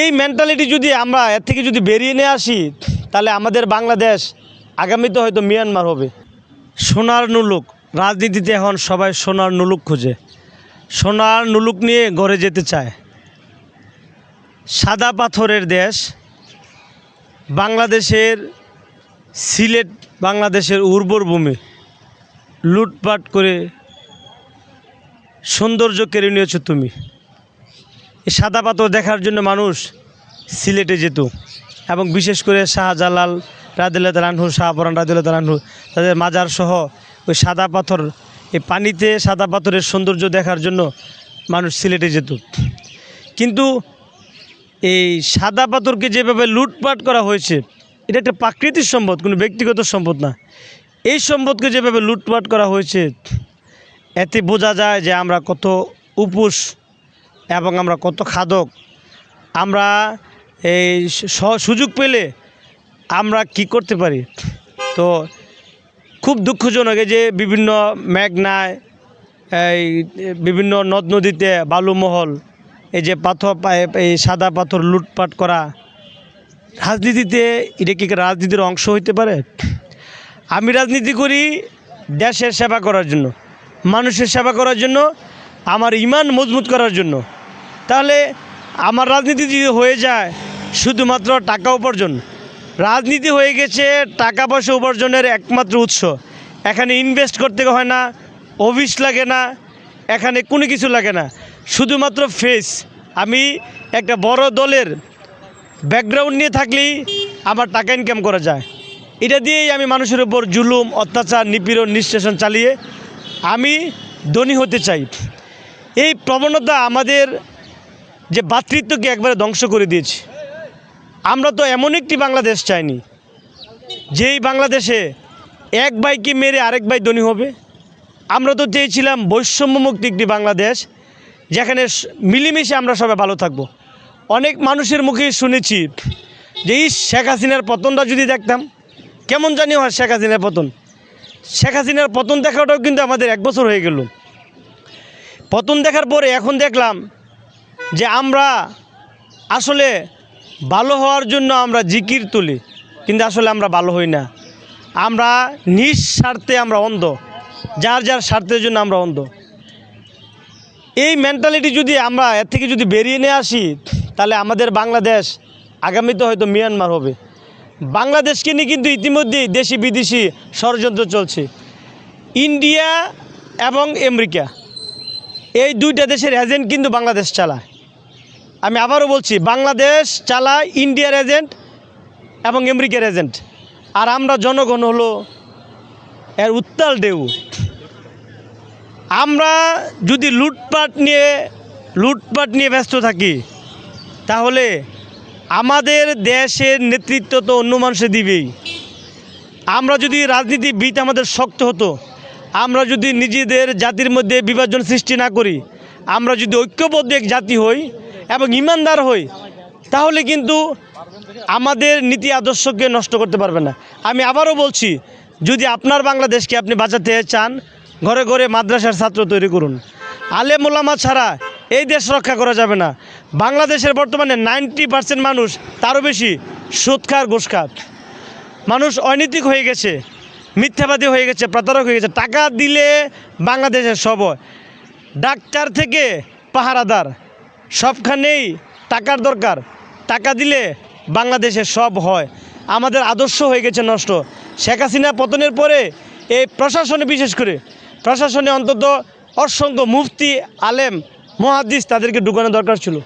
এই মেন্টালিটি যদি আমরা এর থেকে যদি বেরিয়ে নিয়ে আসি, তাহলে আমাদের বাংলাদেশ আগামীতে হয়তো মিয়ানমার হবে। সোনার নুলুক, রাজনীতিতে এখন সবাই সোনার নুলুক খোঁজে। সোনার নুলুক নিয়ে ঘরে যেতে চায়। সাদা পাথরের দেশ, বাংলাদেশের সিলেট, বাংলাদেশের উর্বর ভূমি। লুটপাট করে সৌন্দর্য কেড়ে নিয়েছো তুমি। সাদা পাথর দেখার জন্য মানুষ সিলেটে যেত। এবং বিশেষ করে শাহজালাল রাদিল্লা তালানহু শাহপরান রাদিল্লা তালানহু তাদের মাজার সহ ওই সাদা পাথর, এই পানিতে সাদা পাথরের সৌন্দর্য দেখার জন্য মানুষ সিলেটে যেত। কিন্তু এই সাদা পাথরকে যেভাবে লুটপাট করা হয়েছে, এটা একটা প্রাকৃতিক সম্পদ, কোনো ব্যক্তিগত সম্পদ না। এই সম্পদকে যেভাবে লুটপাট করা হয়েছে, এতে বোঝা যায় যে আমরা কত উপোস এবং আমরা কত খাদক, আমরা এই সুযোগ পেলে আমরা কি করতে পারি? তো খুব দুঃখজনক যে বিভিন্ন মেঘনায়, এই বিভিন্ন নদ নদীতে বালুমহল এই যে পাথর এই সাদা পাথর লুটপাট করা, রাজনীতিতে এটা কি রাজনীতির অংশ হইতে পারে? আমি রাজনীতি করি দেশের সেবা করার জন্য, মানুষের সেবা করার জন্য আমার ইমান মজবুত করার জন্য। তাহলে আমার রাজনীতি যদি হয়ে যায়, শুধুমাত্র টাকা উপার্জন। রাজনীতি হয়ে গেছে টাকা পয়সা উপার্জনের একমাত্র উৎস। এখানে ইনভেস্ট করতে হয় না অফিস লাগে না, এখানে কোনো কিছু লাগে না। শুধুমাত্র ফেস আমি একটা বড় দলের ব্যাকগ্রাউন্ড নিয়ে থাকলেই আমার টাকা ইনকাম করা যায়। এটা দিয়েই আমি মানুষের উপর জুলুম, অত্যাচার, নিপীড়ন নিষ্কাশন চালিয়ে আমি ধনী হতে চাই। এই প্রবণতা আমাদের যে ভাতৃত্বকে একবারে ধ্বংস করে দিয়েছে। আমরা তো এমন একটি বাংলাদেশ চাইনি, যেই বাংলাদেশে এক ভাইকে মেরে আরেক ভাই ধনী হবে। আমরা তো চেয়েছিলাম বৈষম্যমুক্ত একটি বাংলাদেশ, যেখানে মিলেমিশে আমরা সবাই ভালো থাকব। অনেক মানুষের মুখে শুনেছি যে এই শেখ হাসিনার পতনটা যদি দেখতাম, কেমন জানি হয় শেখ হাসিনার পতন। শেখ হাসিনার পতন দেখাটাও কিন্তু আমাদের এক বছর হয়ে গেল। পতন দেখার পরে এখন দেখলাম যে আমরা আসলে ভালো হওয়ার জন্য আমরা জিকির তুলি, কিন্তু আসলে আমরা ভালো হই না। আমরা নিঃস্বার্থে আমরা অন্ধ, যার যার স্বার্থের জন্য আমরা অন্ধ। এই মেন্টালিটি যদি আমরা এর থেকে যদি বেরিয়ে নিয়ে আসি, তাহলে আমাদের বাংলাদেশ আগামীতে হয়তো মিয়ানমার হবে। বাংলাদেশকে নিয়ে কিন্তু ইতিমধ্যেই দেশি বিদেশি ষড়যন্ত্র চলছে। ইন্ডিয়া এবং আমেরিকা। এই দুইটা দেশের এজেন্ট কিন্তু বাংলাদেশ চালায়। আমি আবারও বলছি, বাংলাদেশ চালায় ইন্ডিয়ার এজেন্ট এবং আমেরিকার এজেন্ট আর আমরা জনগণ হলো এর উত্তাল ঢেউ আমরা যদি লুটপাট নিয়ে লুটপাট নিয়ে ব্যস্ত থাকি, তাহলে আমাদের দেশের নেতৃত্ব তো অন্য মানুষে দিবেই। আমরা যদি রাজনীতিবিদ আমাদের শক্ত হতো আমরা যদি নিজেদের জাতির মধ্যে বিভাজন সৃষ্টি না করি, আমরা যদি ঐক্যবদ্ধ এক জাতি হই এবং ইমানদার হই, তাহলে কিন্তু আমাদের নীতি আদর্শকে নষ্ট করতে পারবে না। আমি আবারও বলছি, যদি আপনার বাংলাদেশকে আপনি বাঁচাতে চান, ঘরে ঘরে মাদ্রাসার ছাত্র তৈরি করুন। আলে ওলামা ছাড়া এই দেশ রক্ষা করা যাবে না। বাংলাদেশের বর্তমানে নাইনটি পার্সেন্ট মানুষ তারও বেশি সুদ খার মানুষ অনৈতিক হয়ে গেছে। মিথ্যাবাদী হয়ে গেছে, প্রতারক হয়ে গেছে। টাকা দিলে বাংলাদেশের সব। ডাক্তার থেকে পাহারাদার, সবখানেই টাকার দরকার। টাকা দিলে বাংলাদেশে সব হয়। আমাদের আদর্শ হয়ে গেছে নষ্ট। শেখ হাসিনা পতনের পরে এই প্রশাসনে, বিশেষ করে প্রশাসনে অন্তত অসংখ্য মুফতি, আলেম, মহাদিস তাদেরকে ঢুকানো দরকার ছিল।